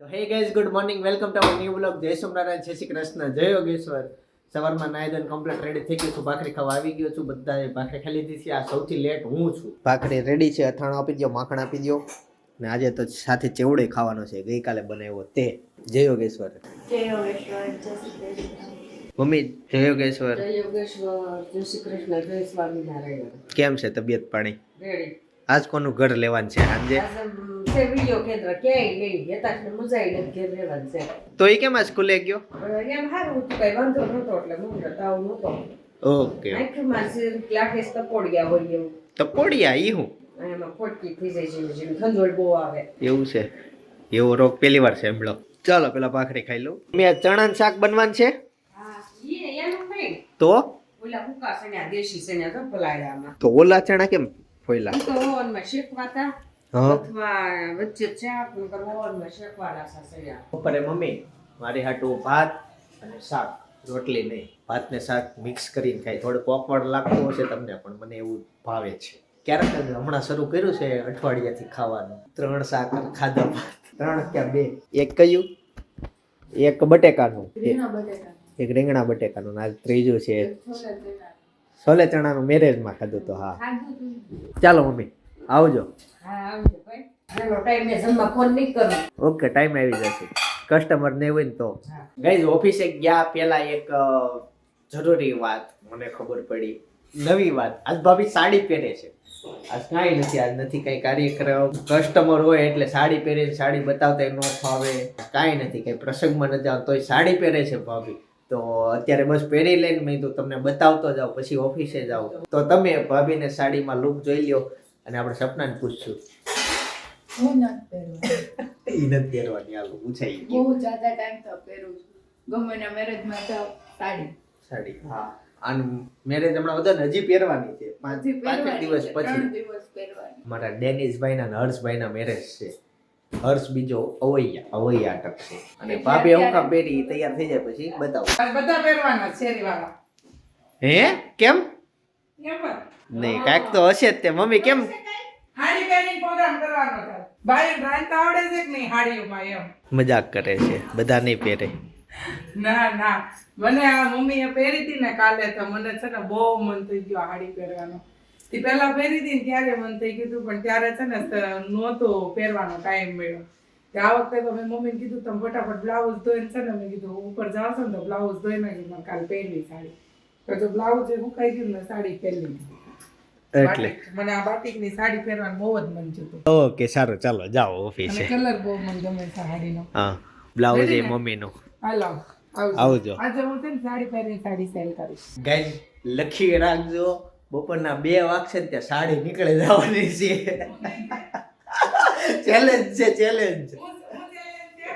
તો hey guys good morning welcome to our new vlog જય સોમનારાયણ જય શ્રી કૃષ્ણ. જય યોગેશ્વર. સવારમાં નાયદન કમ્પ્લીટ રેડી થઈ ગયું છું. ભાખરી ખાવા આવી ગયો છું. બધાએ ભાખરી ખાઈ લીધી છે. આ સૌથી લેટ હું છું. ભાખરી રેડી છે. અથાણું આપી દો માખણ આપી દો ને આજે તો સાથે ચેવડે ખાવાનો છે. ગઈકાલે બનાવ્યો તે. જય યોગેશ્વર. જય યોગેશ્વર. જય શ્રી કૃષ્ણ. મમ્મી જય યોગેશ્વર. જય યોગેશ્વર. જય શ્રી કૃષ્ણ. જય સ્વામિનારાયણ. કેમ છે તબિયત પાણી? રેડી આજ કોનું ઘર લેવાનું છે? સાંજે? આજે તો એ કેમ આ સ્કૂલે ગયો? ઓકે તપોડિયા ઈ હું? એવું છે. એવો રોગ પહેલી વાર સાંભળો ચાલો પેલા ભાખરી ખાઈ લઉં. મેં ચણા શાક બનવાનું છે? તો? ઓલા તો ચણા કેમ ફોયલા? તો ઓવનમાં શેકવાતા. હા અથવા વચ્ચે બપોરે મમ્મી મારી હાટું ભાત અને શાક રોટલી નહીં. ભાત ને શાક મિક્સ કરીને ખાય. થોડુંક ઓકવર્ડ લાગતું હશે તમને પણ મને એવું ભાવે છે. ક્યારેક હમણાં શરૂ કર્યું છે અઠવાડિયાથી ખાવાનું. ત્રણ શાક ખાધા ભાત. ત્રણ ક્યાં બે? એક કયું? એક બટેકાનું. એક રીંગણા બટેકાનું. આ ત્રીજું છે. છોલે ચણાનું. મેરેજમાં ખાધું તો હા. ચાલો મમ્મી આવજો. ઓકે ટાઈમ આવી જશે. કસ્ટમર ને હોય ને તો. ગાઈઝ ઓફિસે ગયા પેલા એક જરૂરી વાત મને ખબર પડી. નવી વાત. આજ ભાભી સાડી પહેરે છે. આજ કાંઈ નથી આજ નથી કઈ કાર્યક્રમ. કસ્ટમર હોય એટલે સાડી પહેરે સાડી બતાવતા ન ફાવે. કાંઈ નથી કંઈ પ્રસંગમાં ન જાવ તોય સાડી પહેરે છે ભાભી. તો અત્યારે બસ પહેરી લઈને મેં તો તમને બતાવતો જાઓ પછી ઓફિસે જાઓ તો તમે ભાભીને સાડીમાં લુક જોઈ લ્યો. અને આપણે સપનાને પૂછશું. હું નથી પહેરવાની. એ નથી પહેરવાની હાલો પૂછાઈ બહુ જ્યાદા ટાઈમ તો પહેરું છું. ગમે ના મેરેજમાં જાઓ સાડી. સાડી હા. અને મેરેજ હમણાં બધા હજી પહેરવાની છે. પાંચ પાંચ દિવસ પછી. મારા ડેનિસભાઈના હર્ષભાઈના મેરેજ છે. હર્ષ બીજો અવૈયા અવૈયા અટક છે. અને ભાભી અંકા પહેરી તૈયાર થઈ જાય પછી બતાવો. બધા પહેરવાના શેરી વાળા. હે? કેમ? નહીં કાંઈક તો હશે જ તે. મમ્મી કેમ? હાડી પહેરીને પ્રોગ્રામ કરવાનો છે. બાઈ રાંધતા આવડે છે કે નહીં હાડીઓમાં એમ? મજાક કરે છે બધા નહીં પહેરે. ના ના. મને આ મમ્મીએ પહેરી હતી ને કાલે તો મને છે ને બહુ મન થઈ ગયું હાડી પહેરવાનો. તે પહેલા પહેરી હતી ને ત્યારે મન થઈ ગયું પણ ત્યારે છે ને નહોતો પહેરવાનો ટાઈમ મળ્યો. કે આ વખતે તો મેં મમ્મીને કીધું તમે ફટાફટ બ્લાઉઝ ધોઈને છે ને મેં કીધું ઉપર જાવ છો ને તો બ્લાઉઝ ધોઈ નાખી મને કાલે પહેરવી સાડી. તો જો બ્લાઉઝ એ મુકાઈ ગયું ને સાડી પહેરી લીધી. એટલે. મને આ બાટિકની સાડી પહેરવાનું બહુ જ મન થયું ઓકે સારું ચાલો જાઓ ઓફિસે કલર બહુ મને ગમે સાડીનો. હા બ્લાઉઝ એ મમ્મીનું. હાલો આવજો. આજે હું છે સાડી પહેરીને સાડી સેલ કરીશ. ગાઈ લખી રાખજો. બપોરના બે વાગશે ત્યાં સાડી નીકળે જવાની છે. ચેલેન્જ છે ચેલેન્જ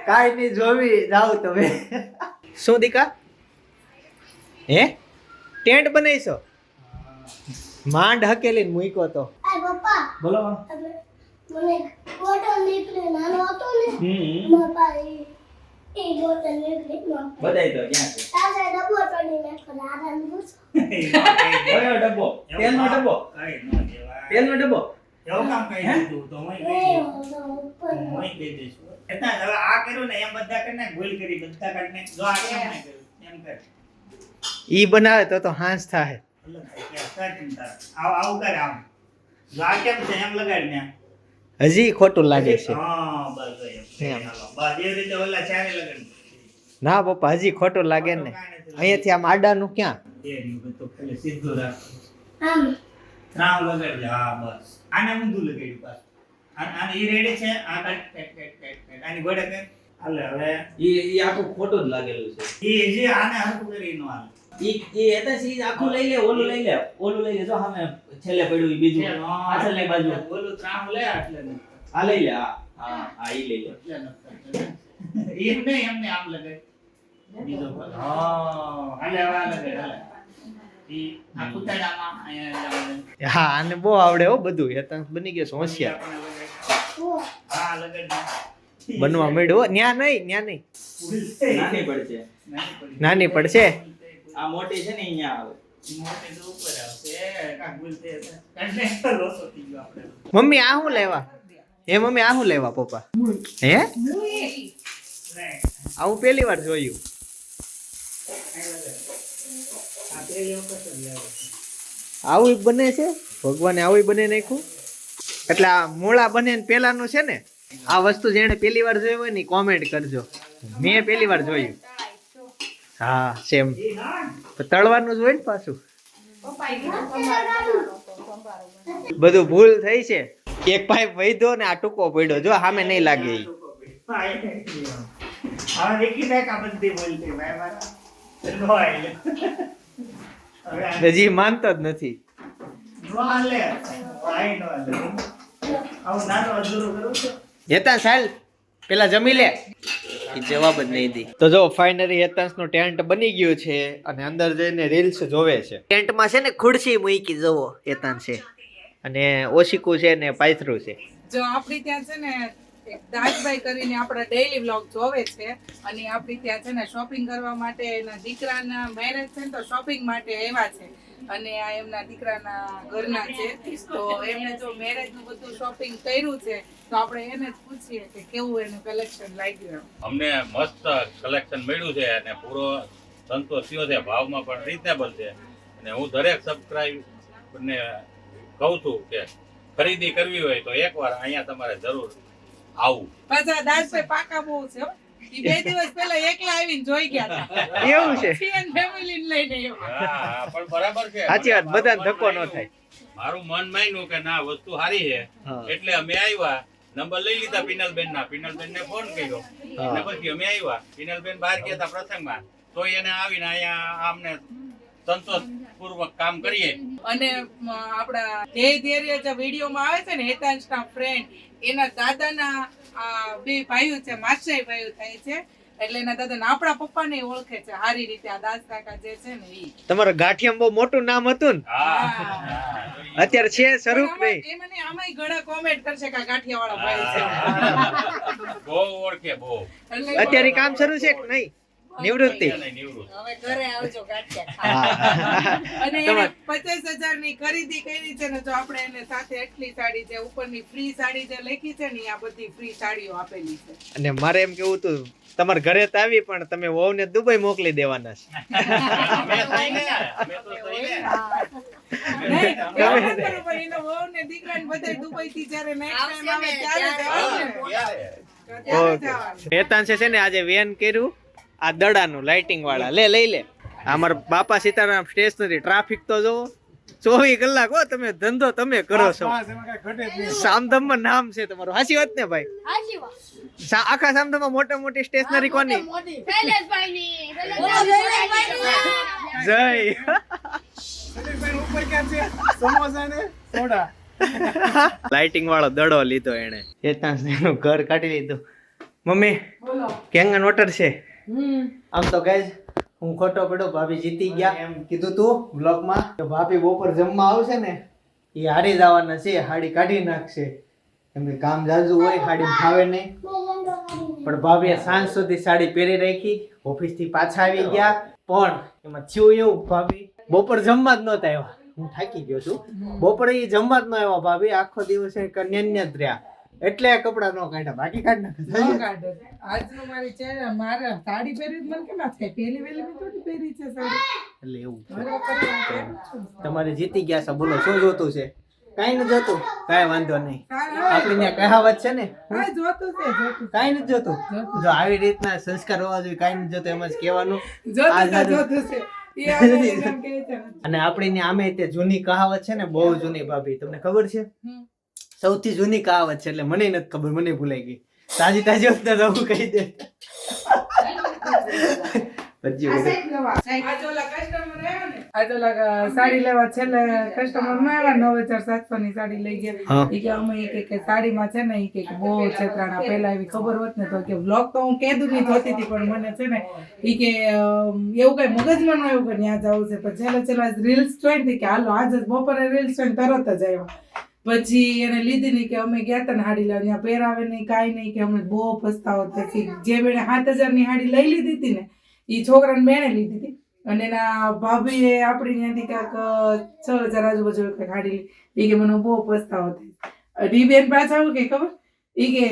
કાંઈ નહીં જોવી જાવ તમે. શું દીકા? હે? ટેન્ટ બનાવીશો? માંડ હકેલીને મૂક્યો તો. આ પપ્પા બોલો મને બોટલ નીકળી નાનો હતો ને પપ્પા એ એ બોટલ નીકળી બધાય તો ક્યાં છે? તારે ડબ્બો ચડી નાખો આરામ બસ કયો ડબ્બો? તેલનો ડબ્બો? કઈ ન કહેવાય. તેલનો ડબ્બો? એવું કામ કઈ દીધું તો હું હું કહી દઈશ. એટલા હવે આ કર્યું ને એમ બધા કરી નાખ, ભૂલ કરી બધા કાઢી નાખ. જો આ કેમ ના કર્યું? એમ કર. ઈ બનાવે તો તો હાંસ થાય હજી ખોટું લાગે છે. ના પપ્પા હજી ખોટું લાગે ને અહીંયાથી આમ આડાનું ક્યાં. આને ઊંધું લગાડ્યું પાછું. આને- ઈ રેડી છે આ. આની ગોળે કાઢ. હવે ઈ ઈ આખું ખોટું જ લાગેલું છે. ઈ જે આને હરખું કરી નો આલે ઈ ઈ એ તો સી આખું લઈ લે ઓલું લઈ લે ઓલું લઈ લે જો સામે છેલ્લે પડ્યું ઈ બીજું. પાછળની બાજુ. ઓલું ત્રામ લે એટલે આ લઈ લે આ હા આ ઈ લઈ લે. એમને એમને આમ લગે બીજો હા, હાલે હવે આ લગાય, હાલે. હા આને બહુ આવડે હો બધું એ તો બની ગયો છે હોશિયાર. હા, લગાડ દે. બનવા મળ્યું ન્યા નહીં ન્યા નહીં. નાની પડશે. નાની પડશે? આ મોટી છે ને અહીંયા આવે. મમ્મી આ શું લેવા? હે મમ્મી આ શું લેવા પપ્પા? હે? આવું પહેલી વાર જોયું. આવું બને છે? ભગવાને આવું બને નાખ્યું. એટલે આ મૂળા બને ને પેલાનું છે ને? આ વસ્તુ જેણે પહેલી વાર જોયું હોય ને કોમેન્ટ કરજો. મેં પહેલી વાર જોયું. હા સેમ તળવાનું જ ને પાછું. બધું ભૂલ થઈ છે. એક પાઇપ વૈધો ને આ ટૂંકો પડ્યો. જો, સામે નહીં લાગે હજી માનતો જ નથી. આવું નાનો કરું છું. હેતાંશ હાલ પેલા જમી લે. જવાબ જ નહીં દી. તો જો ફાઇનલી હેતાંશનું ટેન્ટ બની ગયું છે અને અંદર જઈને રીલ્સ જોવે છે. ટેન્ટમાં છે ને ખુરશી મૂકી જવો હેતાંશ છે. અને ઓશિકુ છે ને પાયથરું છે. જો આપણી ત્યાં છે ને એક દાસભાઈ કરીને આપણા ડેઈલી વ્લોગ જોવે છે અને આપણી ત્યાં છે ને શોપિંગ કરવા માટે એના દીકરાના મેરેજ છે ને તો શોપિંગ માટે આવ્યા છે. અને આ એમના દીકરાના ઘરના છે. તો એમને જો મેરેજનું બધું શોપિંગ કર્યું છે તો આપણે એને જ પૂછીએ કે કેવું એનું કલેક્શન લાગ્યું અમને મસ્ત કલેક્શન મળ્યું છે અને પૂરો સંતોષ થયો છે ભાવમાં પણ રીઝનેબલ છે. અને હું દરેક સબસ્ક્રાઈબ ને કહું છું કે ખરીદી કરવી હોય તો એકવાર અહીંયા તમારે જરૂર આવું. પાછા દાસ પાકા બહુ છે બે દિવસ પહેલા એકલા આવીને જોઈ ગયા હતા એવું છે? ફેમિલી લઈને એવું હા, પણ બરાબર છે. સાચી વાત બધાને ધક્કો ન થાય. મારું મન માન્યું કે ના વસ્તુ સારી છે. એટલે અમે આવ્યા નંબર લઈ લીધા પિનલબેન ના પિનલબેન ને ફોન કર્યો અને પછી અમે આવ્યા. પિનલબેન બહાર ગયા હતા પ્રસંગમાં. તો એને આવીને અહીંયા આમને સંતોષ પૂર્વક કામ કરીએ. અને આપડા આપણા ધ્યેય ધૈર્ય જે વિડીયોમાં આવે છે ને હેતાંશના ફ્રેન્ડ એના દાદાના આ બે ભાઈઓ છે માસાઈ ભાઈઓ થાય છે એટલે એના દાદાને આપણા પપ્પાને ઓળખે છે સારી રીતે આ દાસ કાકા જે છે ને ઈ. તમારા ગાંઠિયામાં બહુ મોટું નામ હતું ને. અત્યારે છે સ્વરૂપ ભાઈ એ મને આમાંય ઘણા કોમેન્ટ કરશે કે ગાંઠિયાવાળો ભાઈ છે. બહુ ઓળખે બહુ. અત્યારે કામ શરૂ છે કે નહીં? નિવૃત્તિ. હવે ઘરે આવજો અને ની ખરીદી કરી છે ને જો આપણે એને સાથે એટલી સાડી છે ઉપરની ફ્રી સાડી જે લખી છે ને આ બધી ફ્રી સાડીઓ આપેલી છે. અને મારે એમ કેવું હતું તમારે ઘરે તો આવી પણ તમે દુબઈ મોકલી દેવાના છે. તો વહુ ને દુબઈ થી જયારે next time આવે ત્યારે જવાનું. ને. ત્યારે. ત્યારે ઓકે. જવાનું. હેતાંશે છે ને આજે વેન કર્યું. આ દડાનું લાઇટિંગ વાળા. લે લઈ લે. અમાર બાપા સીતારામ સ્ટેશનરી ટ્રાફિક તો જોવો. ચોવીસ કલાક હો તમે ધંધો તમે કરો છો. સામધમમાં નામ છે તમારું. હાસી વાત ને ભાઈ? હાચી વાત. સા- આખા સામધમમાં મોટા મોટી સ્ટેશનરી કોની. જય. લાઇટિંગ વાળો દડો લીધો એને એનું ઘર કાઢી લીધું. મમ્મી કેંગન વોટર છે? આમ તો ગાઈઝ હું ખોટો પડ્યો ભાભી જીતી ગયા. એમ કીધું તું બ્લોગમાં કે ભાભી બપોર જમવા આવશે ને એ હારી જવાના છે હાડી કાઢી નાખશે. કેમ કે કામ જાજુ હોય હાડી ભાવે નહીં. પણ ભાભીએ સાંજ સુધી સાડી પહેરી રાખી ઓફિસથી પાછા આવી ગયા. પણ એમાં થયું એવું ભાભી બપોર જમવા જ નહોતા આવ્યા. હું થાકી ગયો છું. બપોરે એ જમવા જ ન આવ્યા ભાભી. આખો દિવસ એ કન્યાન્ય જ રહ્યા. એટલે આ કપડાં ન કાઢ્યા બાકી કાઢ. નાખે આજનો મારી ચહેરા મારે સાડી પહેરી મને કેમ થાય પહેલી વેલી મેં થોડી પહેરી છે સાડી. એટલે એવું છે. છું. તમારે જીતી ગયા છો બોલો શું જોતું છે? કાંઈ નથી જોતું. કાંઈ વાંધો નહીં. આપણી ત્યાં કહાવત છે ને? હા, જોતું છે જોતું છે. કાંઈ જો આવી રીતના સંસ્કાર હોવા જોઈએ કઈ નથી જોતું એમ જ કહેવાનું. જોતું છે જોતું છે. છે. અને આપણી આમે તે જૂની કહાવત છે ને બહુ જૂની ભાભી. તમને ખબર છે. સૌથી જૂની કહાવત છે એટલે મને નથી ખબર મને ભૂલાઈ ગઈ. તાજી તાજી વખતે તો કહી દે. પછી સાડી લેવા છેલ્લે કસ્ટમરમાં આવ્યા નવ હજાર સાતસો ની સાડી લઈ ગયા. કે અમે ઈ કે કે સાડીમાં છે ને ઈ કે બહુ છેતરાણા પહેલા એવી ખબર હોત ને તો કે vlog તો હું કેદું ની જોતી હતી પણ મને છે ને ઈ કે એવું કઈ મગજમાં ન આવ્યું કે ત્યાં જવું છે. પણ છેલ્લે છેલ્લા રીલ્સ જોઈ કે હાલો આજે બપોરે રીલ્સ જોઈને તરત જ આવ્યા. પછી એને લીધી નહીં કે અમે ગયા હતા ને હાડી લાવી ત્યાં પહેરાવે નહીં, કાંઈ નહીં, કે અમને બહુ પસ્તાવો પછી જે બેને સાત હજારની હાડી લઈ લીધી હતી ને એ છોકરાને મેણે લીધી હતી. અને એના ભાભીએ આપણી ત્યાંથી કાંઈક છ હજાર આજુબાજુ કંઈક હાડી લીધી. એ કે મને બહુ પસ્તાવો થાય. ડીબેન પાછા આવું કે ખબર? ઈ કે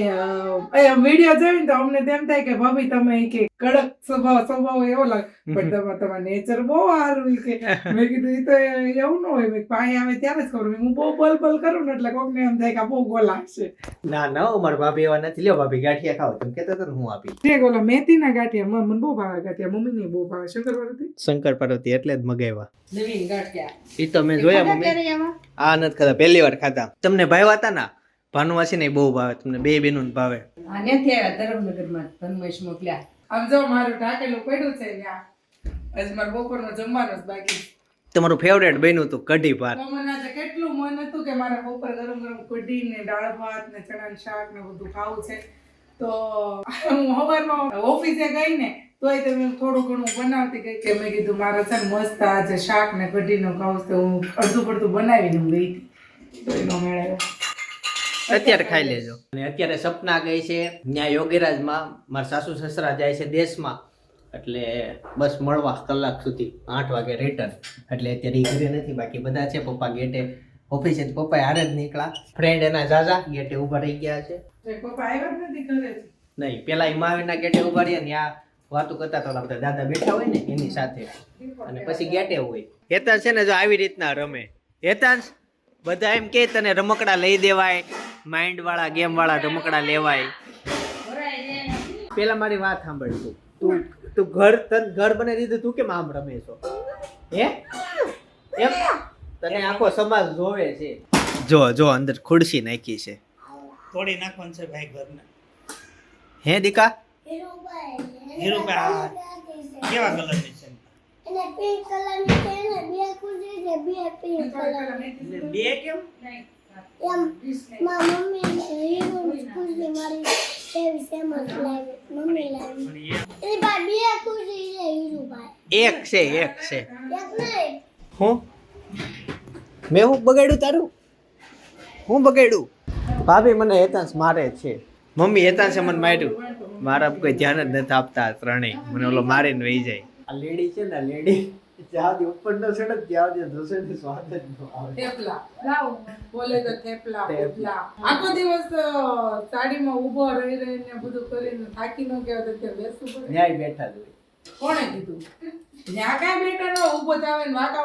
વીડિયો જોઈને તો અમને તેમ થાય કે ભાભી તમે કે કડક સ્વભાવ સ્વભાવ એવો લાગે પણ તમારે તમારા નેચર બહુ સારું કે મેં કીધું એ તો એવું ન હોય મેં પાણી આવે ત્યારે જ કરું. હું બહુ બલ બલ કરું ને એટલે કોકને એમ થાય કે બહુ ગોલા છે ના ના મારા ભાભી એવા નથી. લ્યો ભાભી ગાંઠિયા ખાવ તમે કહેતા હતા હું આપી. તે ઓલા મેથીના ગાંઠિયા મને મને બહુ ભાવે ગાંઠિયા. મમ્મીને બહુ ભાવે. શંકર પાર્વતી? શંકર પાર્વતી એટલે જ મગાવ્યા. નવીન ગાંઠિયા. એ તો મેં જોયા મમ્મી. આ નથી ખાતા પહેલી વાર ખાતા તમને ભાઈ હતા ના? ભાનુવાસી ને બહુ ભાવે તમને બે બેનું ભાવે. આનેથી આવ્યા ધરમનગરમાં ધનમેશ મોકલ્યા. આમ જો મારું ઢાકેલું પડ્યું છે ત્યાં. હજી મારે બપોરનો જમવાનો જ બાકી તમારું ફેવરેટ બન્યું હતું કઢી ભાત. મને આજે કેટલું મન હતું કે મારે બપોર ગરમ ગરમ કઢી ને દાળ ભાત ને ચણાનું શાક ને બધું ખાવું છે. તો હું સવારમાં ઓફિસે ગઈ ને તોય તમે થોડું ઘણું બનાવતી ગઈ કે મેં કીધું મારે છે ને મસ્ત આજે શાક ને કઢીનું ખાવું છે તો હું અડધું પડધું બનાવીને હું ગઈ હતી. તો એનો મેળ. આવ્યો અત્યારે ખાઈ લેજો. અને અત્યારે સપના ગઈ છે ત્યાં યોગીરાજમાં મારા સાસુ સસરા જાય છે દેશમાં એટલે બસ મળવા કલાક સુધી આઠ વાગે રિટર્ન એટલે અત્યારે ઘરે નથી બાકી બધા છે પપ્પા ગેટે ઓફિસે પપ્પા હારે જ નીકળ્યા. ફ્રેન્ડ એના જાજા ગેટે ઊભા રહી ગયા છે. પપ્પા આવ્યા નથી ઘરે નહીં પેલા હિમાવીના ગેટે ઊભા રહ્યા ને આ વાતો કરતા હતા બધા દાદા બેઠા હોય ને એની સાથે. અને પછી ગેટે હોય. હેતાન છે ને જો આવી રીતના રમે. હેતાંશ બધા એમ કે તને રમકડા લઈ દેવાય માઇન્ડ વાળા ગેમ વાળા રમકડા લેવાય. પેલા મારી વાત સાંભળ તું. તું તું ઘર તન ઘર બને દીધું તું કેમ આમ રમે છો? હે? એમ? તને આખો સમાજ જોવે છે. જો જો અંદર ખુરશી નાખી છે. તોડી નાખવાનું છે ભાઈ ઘરને. હે દીકા. કેવા કલરની છે? એને પિંક કલરની છે ને બે ખુરશી છે બે પિંક કલરની બે કેમ? એમ માં મમ્મી હીરોની ખુરશી મારી એવી સેમ જ લાવી મમ્મી લાવી. એની ભાઈ બે ખુરશી છે હીરુભાઈ. એક છે એક છે. એક નહીં. હું? મેં હું બગાડ્યું તારું? હું બગાડ્યું? ભાભી મને હેતાંશ મારે છે. મમ્મી હેતાંશે મને માર્યું. મારા કોઈ ધ્યાન જ નથી આપતા ત્રણેય. મને ઓલો મારીને વહી જાય. આ લેડી છે ને લેડી જ્યાં ઉપર નો ચડે ત્યાં સુધી ને સ્વાદ જ ન આવે. થેપલા. લાવ બોલે તો થેપલા થેપલા. આખો દિવસ સાડીમાં ઊભો રહી રહીને બધું કરીને થાકી ન ગયા તો ત્યાં બેસવું પડે. ન્યાય બેઠા જ હોય. કોણે કીધું? ત્યાં કાંઈ બેઠા નો ઊભો થાવે ને વાંકા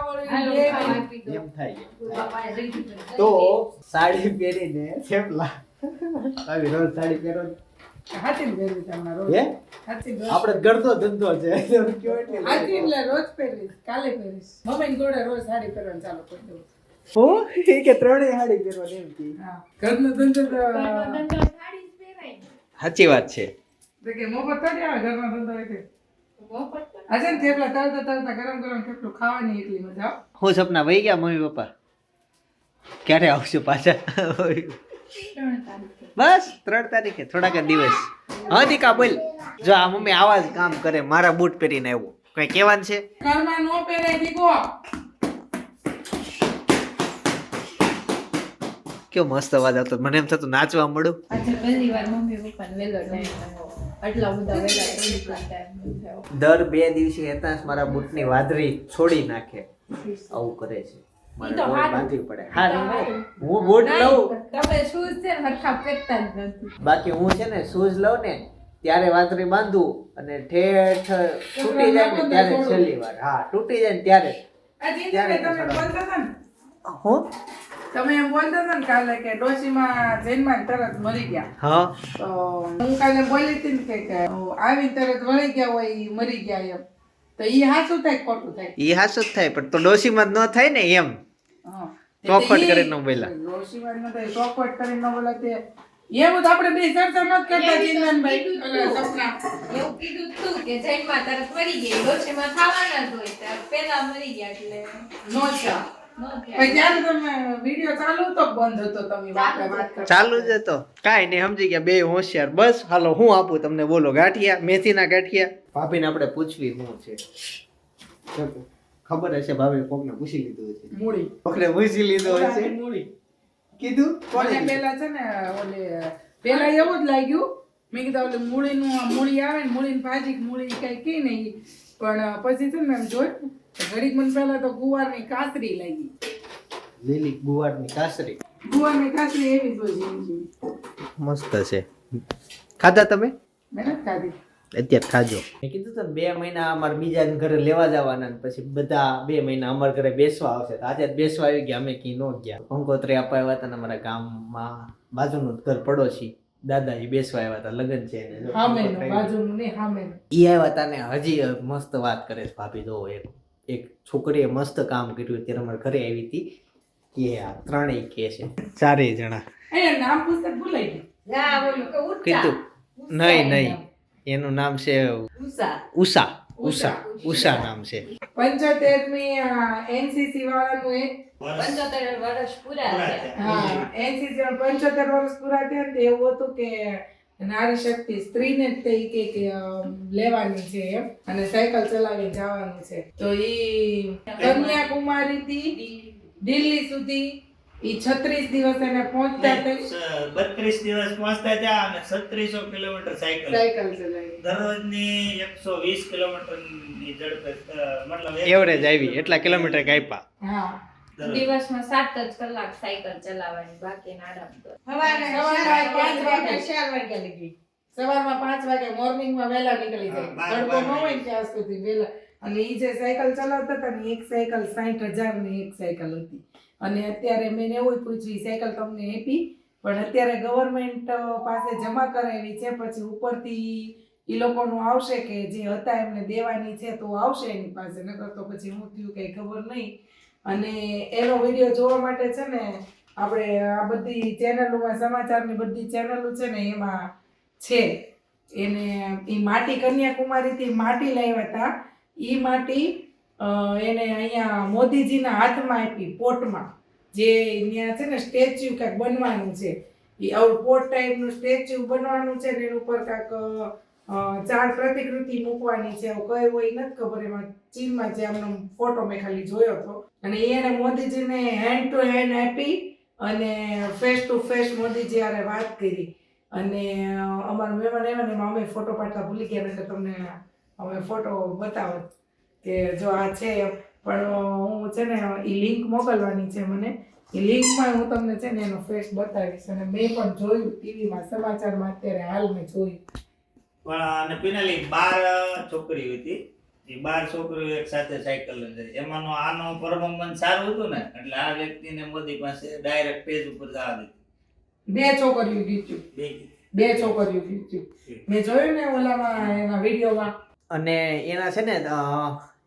એમ થાય દીધું. તો સાડી પહેરીને થેપલા. રોજ સાડી પહેરો આપણે ઘરનો ધંધો છે. એટલે. એટલે રોજ પહેરીશ કાલે પહેરીશ. મમ્મીની જોડે રોજ સાડી પહેરવાનું ચાલુ કરી દઉં. હું? એ કે ત્રણેય સાડી પહેરવાની એમ કે. ઘરનો ધંધો તો ઘરનો ધંધો સાડી જ પહેરાય. ને. સાચી વાત છે. કે મોફત આવે ઘરનો ધંધો તે. તો આજે ને થેપલા તરતા તરતા ગરમ ગરમ થેપલું ખાવાની એટલી મજા હું. સપના વહી ગયા મમ્મી પપ્પા? ક્યારે આવશું પાછા. બસ ત્રણ તારીખે થોડાક દિવસ. હા દીકા બોલ. જો આ મમ્મી આવા જ કામ કરે મારા બૂટ પહેરીને આવ્યો કઈ કહેવાનું છે? ઘરમાં નો પહેરે દીકો કેવો મસ્ત અવાજ આવતો મને એમ થતું નાચવા મળું. આજે પહેલી વાર મમ્મી પપ્પાને વેલો આટલા બધા દર બે દિવસે એતાંશ મારા બૂટની વાદળી છોડી નાખે. આવું કરે છે. મારે. બાંધવી પડે. હા લઉં. તમે શૂઝ છે ને હરખા પહેરતા જ નથી. બાકી હું છે ને શૂઝ લઉં ને ત્યારે વાતરી બાંધું અને ઠેઠ તૂટી જાય ને ત્યારે છેલ્લી વાર. હા તૂટી જાય ને ત્યારે. તમે બોલતા હતા ને? હું? તમે એમ બોલતા હતા ને કાલે કે ડોશીમાં જૈનમાં તરત મરી ગયા. હા. તો હું કાલે બોલી હતી ને કે- આવી તરત વળી ગયા હોય એ મરી ગયા એમ. તો એ હાસુ થાય ખોટું થાય? એ હાસુ જ થાય પણ તો ડોશીમાં જ ન થાય ને એમ. ચોખવટ કરીને ન બોલ્યા. ડોશીમાં ન ચોખવટ કરીને ન બોલ્યા તે. એવું તો આપણે બે ચર્ચા ન કરતા ચિંતનભાઈ અને સપના. એવું કીધું તું કે જૈનમાં તરત મરી ગઈ ડોશીમાં થવાના જ હોય ત્યારે પેલા મરી ગયા એટલે. નો ચા નો પછી જ્યારે તમે વીડિયો ચાલુ હતો કે બંધ હતો તમે વાત વાત કરતા? ચાલુ જ હતો. કાંઈ નહીં સમજી ગયા બે હોશિયાર. બસ હાલો હું આપું તમને બોલો ગાંઠિયા મેથીના ગાંઠિયા? ભાભીને આપણે પૂછવી હું છે? ખબર હશે ભાભી કોકને પૂછી લીધું હશે મૂળી કોકને પૂછી લીધું હશે મૂળી કીધું? કોને પેલા છે ને ઓલે પેલા એવું જ લાગ્યું. મેં કીધું ઓલે મૂળીનું આ મૂળી આવે ને મૂળીની ભાજી મૂળી કઈ કઈ નહીં. પણ પછી છે ને એમ જોયું. ઘડીક મને પેલા તો ગુવારની કાતરી લાગી. લીલી ગુવારની કાસરી. ગુવારની કાસરી એવી જ હોય. મસ્ત છે. ખાધા તમે? મેં નથી ખાધી. અત્યારે ખાજો. મેં કીધું તો બે મહિના અમારે બીજા ઘરે લેવા જવાના ને પછી બધા બે મહિના અમારા ઘરે બેસવા આવશે. તો આજે બેસવા આવી ગયા અમે કી ન ગયા. કંકોત્રી આપવા આવ્યા હતા ને અમારા ગામમાં બાજુનું જ ઘર પડોશી. દાદા એ બેસવા આવ્યા હતા લગ્ન છે એ આવ્યા હતા ને હજી મસ્ત વાત કરે છે ભાભી. જો એક એક છોકરીએ મસ્ત કામ કર્યું ત્યારે અમારા ઘરે આવી હતી. કે આ ત્રણેય કે છે. ચારેય જણા. નામ પુસ્તક ભૂલાઈ ગયું. કીધું નહીં નહીં. એનું નામ છે ઉષા. ઉષા. ઉષા. ઉષા. નામ છે. પંચોતેરમી એનસીસી વાળાનું એક પંચોતેર વર્ષ પૂરા થયા. હા એનસીસી પંચોતેર વર્ષ પૂરા થયા ને એવું હતું કે નારી શક્તિ સ્ત્રીને જ તે કે કે લેવાની છે એમ અને સાયકલ ચલાવી જવાનું છે. તો ઈ કન્યાકુમારી થી દિલ્હી સુધી ઈ છત્રીસ દિવસ એને પહોંચતા બત્રીસ દિવસ પહોંચતા હતા અને છત્રીસો કિલોમીટર સાયકલ. સાયકલ ચલાવી દરરોજની એકસો વીસ કિલોમીટરની ઝડપે મતલબ એવરેજ આવી એટલા કિલોમીટર કાપ્યા. હા. દિવસમાં સાત જ કલાક સાયકલ ચલાવવાની બાકી આરામ કરો સવારે સવારે પાંચ વાગે. ચાર વાગ્યા લગી. સવારમાં પાંચ વાગે મોર્નિંગમાં વહેલા નીકળી જાય. તડકો ન હોય ત્યાં સુધી વહેલા. અને ઈ જે સાયકલ ચલાવતા હતા ને એક સાયકલ સાઠ હજારની એક સાયકલ હતી. અને અત્યારે મેં એવું પૂછ્યું સાયકલ તમને આપી, પણ અત્યારે ગવર્મેન્ટ પાસે જમા કરાવી છે, પછી ઉપરથી એ લોકોનું આવશે કે જે હતા એમને દેવાની છે તો આવશે એની પાસે, નકર તો પછી હું થયું કંઈ ખબર નહીં. અને એનો વીડિયો જોવા માટે છે ને, આપણે આ બધી ચેનલોમાં, સમાચારની બધી ચેનલો છે ને, એમાં છે. એને એ માટી કન્યાકુમારીથી માટી લાવ્યા હતા. એ માટી એને અહીંયા મોદીજીના હાથમાં આપી, પોટમાં. જે ત્યાં છે ને સ્ટેચ્યુ કાંઈક બનવાનું છે. એ આવું પોટ ટાઈપનું સ્ટેચ્યુ બનવાનું છે ને એની ઉપર કાંઈક ચાર પ્રતિકૃતિ મૂકવાની છે એવું કઈ હોય નથી ખબર. એમાં ચીનમાં જે આમનો ફોટો મેં ખાલી જોયો હતો. અને એને મોદીજીને હેન્ડ ટુ હેન્ડ આપી અને ફેસ ટુ ફેસ મોદીજી હારે વાત કરી. અને અમારું મહેમાન આવ્યા ને અમે ફોટો પાડતા ભૂલી ગયા એટલે તમને અમે ફોટો બતાવો કે જો આ છે પણ હું છે ને એ લિંક મોકલવાની છે મને. એ લિંકમાં હું તમને છે ને એનો ફેસ બતાવીશ અને મેં પણ જોયું ટીવીમાં સમાચારમાં અત્યારે હાલ મેં જોયું. પણ અને પિનાલી બાર છોકરીઓ હતી. એ બાર છોકરીઓ એક સાથે સાયકલ લઈ એમાંનો આનો પરફોર્મન્સ સારું હતું ને એટલે આ વ્યક્તિને મોદી પાસે ડાયરેક્ટ પેજ ઉપર જવા દીધું. બે છોકરીઓ ગીચ્યું. બે બે છોકરીઓ ગીચ્યું. મેં જોયું ને ઓલામાં એના વિડીયોમાં. અને એના છે ને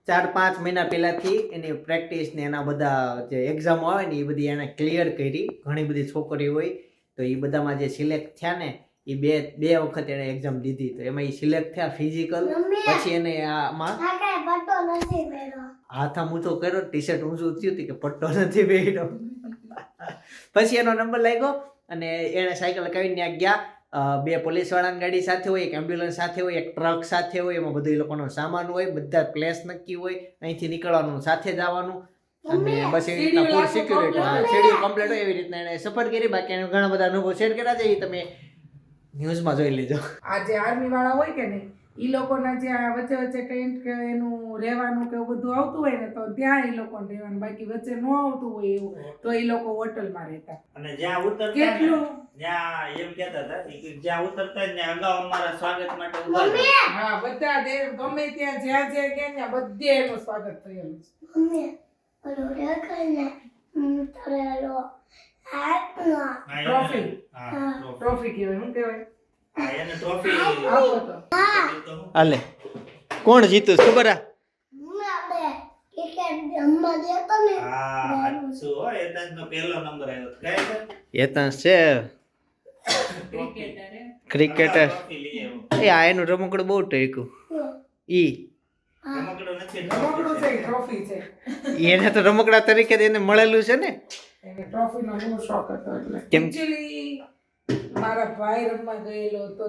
ચાર પાંચ મહિના પહેલાથી એની પ્રેક્ટિસ ને એના બધા જે એક્ઝામો આવે ને એ બધી એને ક્લિયર કરી. ઘણી બધી છોકરીઓ હોય તો એ બધામાં જે સિલેક્ટ થયા ને એ બે બે વખત એણે એક્ઝામ દીધી. તો એમાં એ સિલેક્ટ થયા ફિઝિકલ પછી એને આમાં આ કાંઈ પટ્ટો નથી પહેર્યો. હાથ આમ ઊંચો કર્યો ટી શર્ટ ઊંચું થયું હતું કે પટ્ટો નથી પહેર્યો. પછી એનો નંબર લાગ્યો અને એણે સાયકલ કાઢીને ગયા. બે પોલીસવાળાની ગાડી સાથે હોય એક એમ્બ્યુલન્સ સાથે હોય એક ટ્રક સાથે હોય એમાં બધું એ લોકોનો સામાન હોય બધા પ્લેસ નક્કી હોય અહીંથી નીકળવાનું સાથે જ આવવાનું. અને બસ એવી રીતના ફૂલ સિક્યુરિટી શેડ્યુલ કમ્પ્લીટ હોય એવી રીતના એણે સફર કરી બાકી એને ઘણા બધા અનુભવ શેર કર્યા છે એ તમે ન્યૂઝમાં જોઈ લેજો. આજે આર્મી વાળા હોય કે નહીં? ઈ લોકોના જે વચ્ચે વચ્ચે ટેન્ટ કે એનું રહેવાનું કે એવું બધું આવતું હોય ને તો ત્યાં એ લોકોને રહેવાનું. બાકી વચ્ચે ન આવતું હોય એવું તો એ લોકો હોટલમાં રહેતા. અને જ્યાં ઉતરતા કેટલું? જ્યાં એમ કહેતા હતા કે જ્યાં ઉતરતા ને અગાઉ અમારા સ્વાગત માટે ઊભા હા બધા ગમે ત્યાં જ્યાં જ્યાં ગયા ત્યાં બધે એનું સ્વાગત થયેલું છે. ટ્રોફી. ટ્રોફી કહેવાય શું કહેવાય? હાલે. કોણ જીતું? ખબર આ મમ્મી આપણે ક્રિકેટ રમવા જતો ને હા સાચું હો એતાજનો પહેલો નંબર આવ્યો કયા હતા? યતાંશ છે? ક્રિકેટર. એ આ એનું રમકડું બહુ ટેક્યું. ઈ. રમકડું નથી રમકડું છે. ઈ ટ્રોફી છે. એને તો રમકડા તરીકે એને મળેલું છે ને? એને ટ્રોફીનો શોખ હતો એટલે. કેમ? મારા ભાઈ રમવા ગયેલો હતો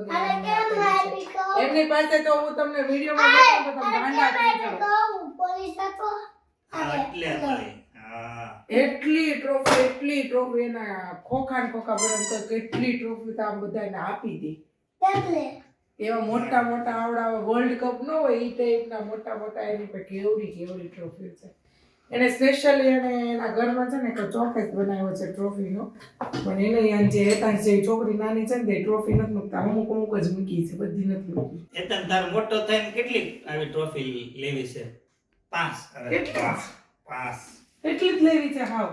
એમને પાસે તો હું તમને વિડીયોમાં બતાવું ગાંડા થઈ. આપી એટલે ટ્રોફી એટલી ટ્રોફી એના ખોખા ખોખા ભરે તો કેટલી ટ્રોફી તો આમ બધાને આપી દી. એવા મોટા મોટા આવડા વર્લ્ડ કપ ન હોય એ ટાઈપના મોટા મોટા એની પર કેવડી કેવડી ટ્રોફી છે. એને સ્પેશિયલી એને એના ઘરમાં છે ને એક ચોકેસ બનાવ્યો છે ટ્રોફીનો પણ એને યાર જે હેતાંશ જે છોકરી નાની છે ને તે ટ્રોફી નથી મૂકતા. અમુક અમુક જ મૂકી છે બધી નથી મૂકી. એતન તાર મોટો થઈને કેટલી આવી ટ્રોફી લેવી છે? પાંચ. પાંચ. પાંચ. એટલી જ લેવી છે હાવ?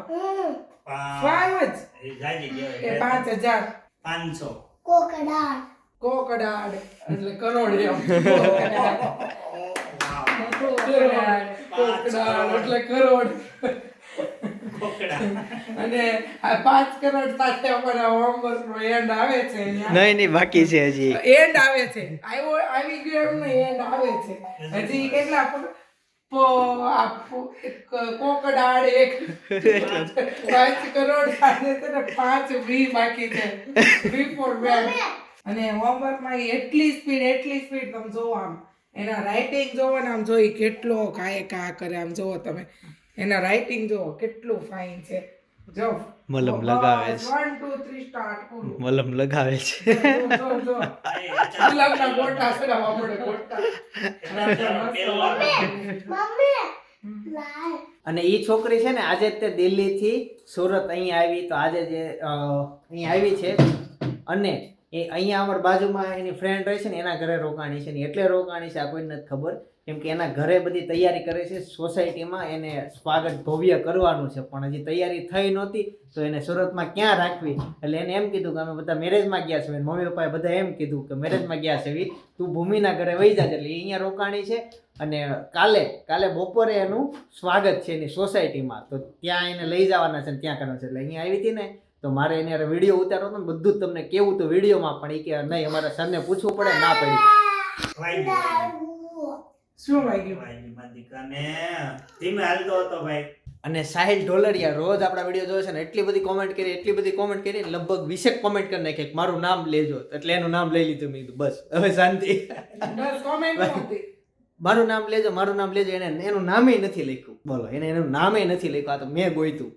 પાંચ. ફાઈવ જ? એ જાજી કહેવાય. પાંચ હજાર. પાંચસો. કોકડાડ કોકડાડ એટલે કરોડ એમ કોકડાડ એટલે કરોડ. અને આ પાંચ કરોડ સાથે અમારા હોમવર્ક નો એન્ડ આવે છે નહીં નહીં બાકી છે હજી. એન્ડ આવે છે. આવ્યો આવી ગયો એમ નહીં એન્ડ આવે છે. હજી કેટલા પ- પ- આ એક પાંચ કરોડ સાથે છે ને પાંચ વી બાકી છે. વી ફોર બેક અને હોમવર્કમાં એટલી સ્પીડ એટલી સ્પીડ તમે જોવાનું આમ. એના રાઇટિંગ જોવો ને આમ જોઈ કેટલો કાય કા કરે આમ જોવો તમે. એના રાઇટિંગ જોવો કેટલું ફાઇન છે. જો મલમ લગાવે છે. વન ટુ થ્રી સ્ટાર્ટ પૂરું. મલમ લગાવે છે. જો, જો. ગુલાબના ગોટા ચડાવવા પડે ગોટા. મમ્મી અને એ છોકરી છે ને આજે જ તે દિલ્હીથી સુરત અહીંયા આવી તો આજે જે અહીં આવી છે. અને એ અહીંયા અમારા બાજુમાં એની ફ્રેન્ડ રહે છે ને, એના ઘરે રોકાણી છે ને, એટલે રોકાણી છે, આ કોઈને નથી ખબર. કેમ કે એના ઘરે બધી તૈયારી કરે છે સોસાયટીમાં એને સ્વાગત ભવ્ય કરવાનું છે, પણ હજી તૈયારી થઈ નહોતી, તો એને સુરતમાં ક્યાં રાખવી? એટલે એને એમ કીધું કે અમે બધા મેરેજમાં ગયા છે મમ્મી પપ્પાએ બધા એમ કીધું કે મેરેજમાં ગયા છે એવી તું ભૂમિના ઘરે વહી જાજે એટલે અહીંયા રોકાણી છે, અને કાલે કાલે બપોરે એનું સ્વાગત છે એની સોસાયટીમાં તો ત્યાં એને લઈ જવાના છે ને ત્યાં કરવાનું છે, એટલે અહીંયા આવી હતી ને તો મારે એની હારે વીડિયો ઉતારો ને બધું જ તમને કેવું તો વિડીયોમાં પણ એ કે નહીં અમારા સરને પૂછવું પડે ના પડી. શું હતો ભાઈ. અને સાહિલ ઢોલરિયા રોજ આપણા વીડિયો જોવે છે ને એટલી બધી કોમેન્ટ કરી એટલી બધી કોમેન્ટ કરી લગભગ વીસેક કોમેન્ટ કરી નાખી મારું નામ લેજો. એટલે એનું નામ લઈ લીધું મેં બસ હવે શાંતિ. કોમેન્ટ મારું નામ લેજો મારું નામ લેજો. એને એનું નામે નથી લખ્યું. બોલો એને એનું નામે નથી લખ્યું આ તો મેં ગોઈતું.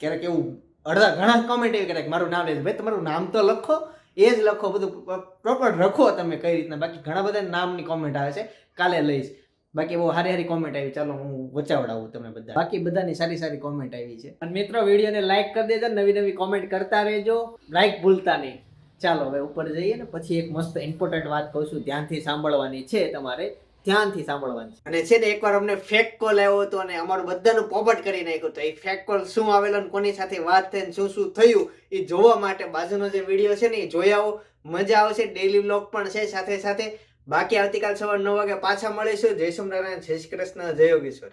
ક્યારેક એવું અડધા ઘણા કોમેન્ટ એવી કરે કે મારું નામ લે ભાઈ, તમારું નામ તો લખો, એ જ લખો, બધું પ્રોપર લખો તમે કઈ રીતના. બાકી ઘણા બધા નામની કોમેન્ટ આવે છે, કાલે લઈશ. બાકી બહુ સારી સારી કોમેન્ટ આવી. ચાલો, હું વચાવડાવું તમે બધા. બાકી બધાની સારી સારી કોમેન્ટ આવી છે. અને મિત્રો, વિડીયોને લાઈક કરી દેજો, નવી નવી કોમેન્ટ કરતા રહેજો. લાઈક ભૂલતા નહીં. ચાલો, હવે ઉપર જઈએ ને, પછી એક મસ્ત ઇમ્પોર્ટન્ટ વાત કહું છું. ધ્યાનથી સાંભળવાની છે તમારે. ધ્યાનથી સાંભળવાની અને છે ને એકવાર અમને ફેક કોલ આવ્યો હતો અને અમારું બધાનું પોપટ કરી નાખ્યું તો એ ફેક કોલ શું આવેલો ને કોની સાથે વાત થઈને શું શું થયું, એ જોવા માટે બાજુનો જે વીડિયો છે ને એ જોઈ આવો. મજા આવશે. ડેલી વ્લોગ પણ છે સાથે સાથે. બાકી આવતીકાલ સવાર નવ વાગે પાછા મળીશું. જય સોમનારાયણ જય શ્રી કૃષ્ણ, જય યોગેશ્વર.